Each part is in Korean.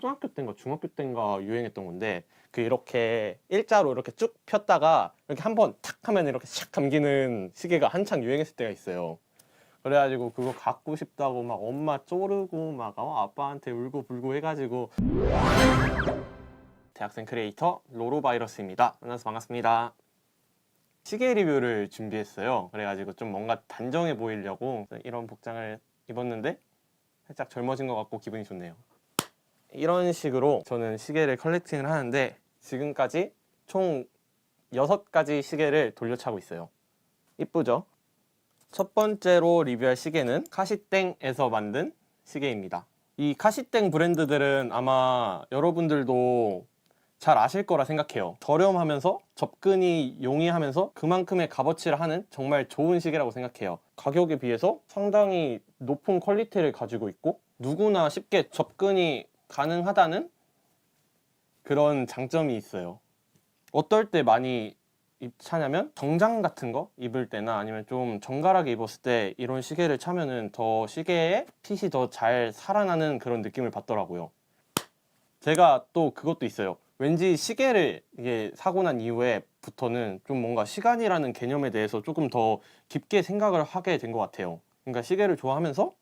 초등학교 때인가 중학교 때인가 유행했던 건데 그 이렇게 일자로 이렇게 쭉 폈다가 이렇게 한 번 탁 하면 이렇게 샥 감기는 시계가 한창 유행했을 때가 있어요. 그래가지고 그거 갖고 싶다고 막 엄마 쪼르고 막 어, 아빠한테 울고 불고 해가지고 대학생 크리에이터 로로바이러스입니다. 만나서 반갑습니다. 시계 리뷰를 준비했어요. 그래가지고 좀 뭔가 단정해 보이려고 이런 복장을 입었는데 살짝 젊어진 것 같고 기분이 좋네요. 이런 식으로 저는 시계를 컬렉팅을 하는데 지금까지 총 6가지 시계를 돌려차고 있어요. 이쁘죠? 첫 번째로 리뷰할 시계는 카시땡에서 만든 시계입니다. 이 카시땡 브랜드들은 아마 여러분들도 잘 아실 거라 생각해요. 저렴하면서 접근이 용이하면서 그만큼의 값어치를 하는 정말 좋은 시계라고 생각해요. 가격에 비해서 상당히 높은 퀄리티를 가지고 있고 누구나 쉽게 접근이 가능하다는 그런 장점이 있어요. 어떨 때 많이 입- 차냐면 정장 같은 거 입을 때나 아니면 좀 정갈하게 입었을 때 이런 시계를 차면은 더 시계에 핏이 더 잘 살아나는 그런 느낌을 받더라고요. 제가 또 그것도 있어요. 왠지 시계를 이게 사고 난 이후에부터는 좀 뭔가 시간이라는 개념에 대해서 조금 더 깊게 생각을 하게 된 것 같아요. 그러니까 시계를 좋아하면서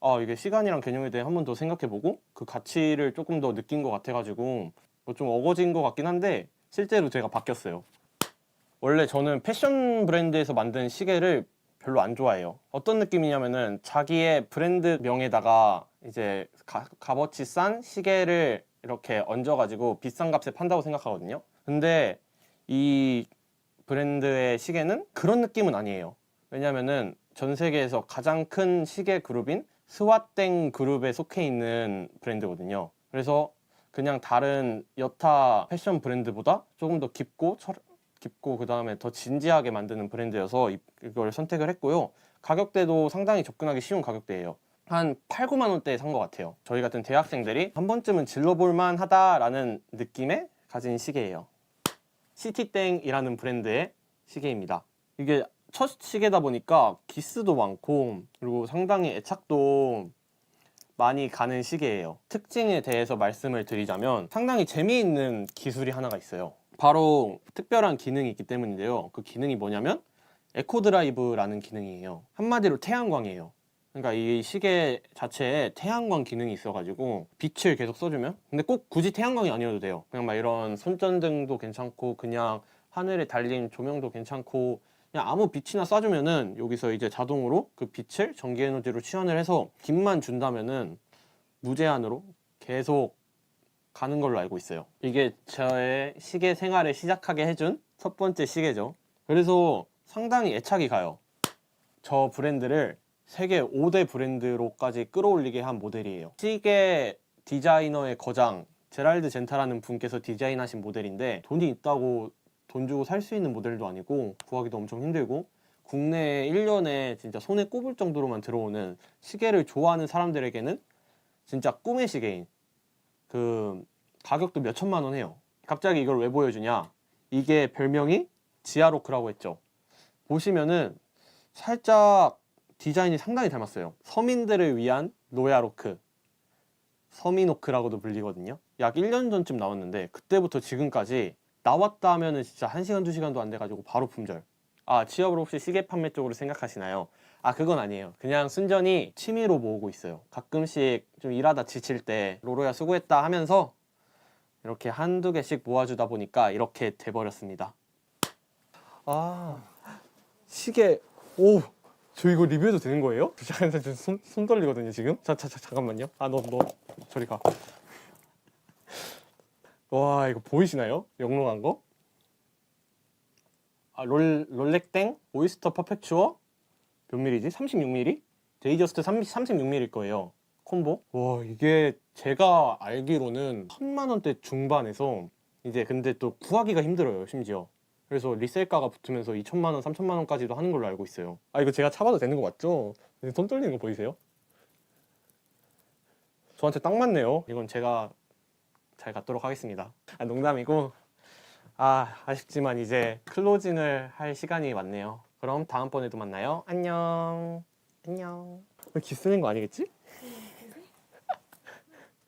아 이게 시간이란 개념에 대해 한 번 더 생각해보고 그 가치를 조금 더 느낀 것 같아가지고 뭐 좀 어거진 것 같긴 한데 실제로 제가 바뀌었어요. 원래 저는 패션 브랜드에서 만든 시계를 별로 안 좋아해요. 어떤 느낌이냐면은 자기의 브랜드 명에다가 이제 가, 값어치 싼 시계를 이렇게 얹어가지고 비싼 값에 판다고 생각하거든요. 근데 이 브랜드의 시계는 그런 느낌은 아니에요. 왜냐면은 전 세계에서 가장 큰 시계 그룹인 스와땡 그룹에 속해 있는 브랜드거든요. 그래서 그냥 다른 여타 패션 브랜드보다 조금 더 깊고 철, 깊고 그 다음에 더 진지하게 만드는 브랜드여서 이- 이걸 선택을 했고요. 가격대도 상당히 접근하기 쉬운 가격대예요. 한 8, 9만 원대에 산 것 같아요. 저희 같은 대학생들이 한 번쯤은 질러볼 만 하다라는 느낌의 가진 시계예요. 시티땡이라는 브랜드의 시계입니다. 이게 첫 시계다 보니까 기스도 많고 그리고 상당히 애착도 많이 가는 시계예요. 특징에 대해서 말씀을 드리자면 상당히 재미있는 기술이 하나가 있어요. 바로 특별한 기능이 있기 때문인데요. 그 기능이 뭐냐면 에코 드라이브라는 기능이에요. 한마디로 태양광이에요. 그러니까 이 시계 자체에 태양광 기능이 있어가지고 빛을 계속 써주면 근데 꼭 굳이 태양광이 아니어도 돼요. 그냥 막 이런 손전등도 괜찮고 그냥 하늘에 달린 조명도 괜찮고 그냥 아무 빛이나 쏴주면은 여기서 이제 자동으로 그 빛을 전기 에너지로 치환을 해서 빛만 준다면은 무제한으로 계속 가는 걸로 알고 있어요. 이게 저의 시계 생활을 시작하게 해준 첫 번째 시계죠. 그래서 상당히 애착이 가요. 저 브랜드를 세계 5대 브랜드로까지 끌어올리게 한 모델이에요. 시계 디자이너의 거장 제랄드 젠타라는 분께서 디자인하신 모델인데 돈이 있다고 돈 주고 살 수 있는 모델도 아니고 구하기도 엄청 힘들고 국내에 1년에 진짜 손에 꼽을 정도로만 들어오는 시계를 좋아하는 사람들에게는 진짜 꿈의 시계인 그 가격도 몇 천만 원 해요. 갑자기 이걸 왜 보여주냐? 이게 별명이 지아로크라고 했죠. 보시면은 살짝 디자인이 상당히 닮았어요. 서민들을 위한 노야로크, 서민오크라고도 불리거든요. 약 1년 전쯤 나왔는데 그때부터 지금까지 나왔다 하면은 진짜 1시간, 2시간도 안 돼 가지고 바로 품절. 아, 취업을 혹시 시계 판매 쪽으로 생각하시나요? 아, 그건 아니에요. 그냥 순전히 취미로 모으고 있어요. 가끔씩 좀 일하다 지칠 때 로로야 수고했다 하면서 이렇게 한두 개씩 모아주다 보니까 이렇게 돼버렸습니다. 아, 시계, 오, 저 이거 리뷰해도 되는 거예요? 잠깐, 잠깐, 손, 손 떨리거든요, 지금. 자, 자, 자, 잠깐만요. 아, 너, 너, 저리 가. 와, 이거 보이시나요? 영롱한 거? 아, 롤, 롤렉땡 오이스터 퍼펙추어 몇 밀리지? 36mm? 데이저스트 36mm일 거예요. 콤보. 와, 이게 제가 알기로는 1000만 원대 중반에서 이제 근데 또 구하기가 힘들어요, 심지어. 그래서 리셀가가 붙으면서 2천만 원, 3천만 원까지도 하는 걸로 알고 있어요. 아, 이거 제가 차봐도 되는 거 맞죠? 손 떨리는 거 보이세요? 저한테 딱 맞네요. 이건 제가 잘 갖도록 하겠습니다. 아, 농담이고 아 아쉽지만 이제 클로징을 할 시간이 왔네요. 그럼 다음번에도 만나요. 안녕. 안녕. 기스 낸 거 아니겠지?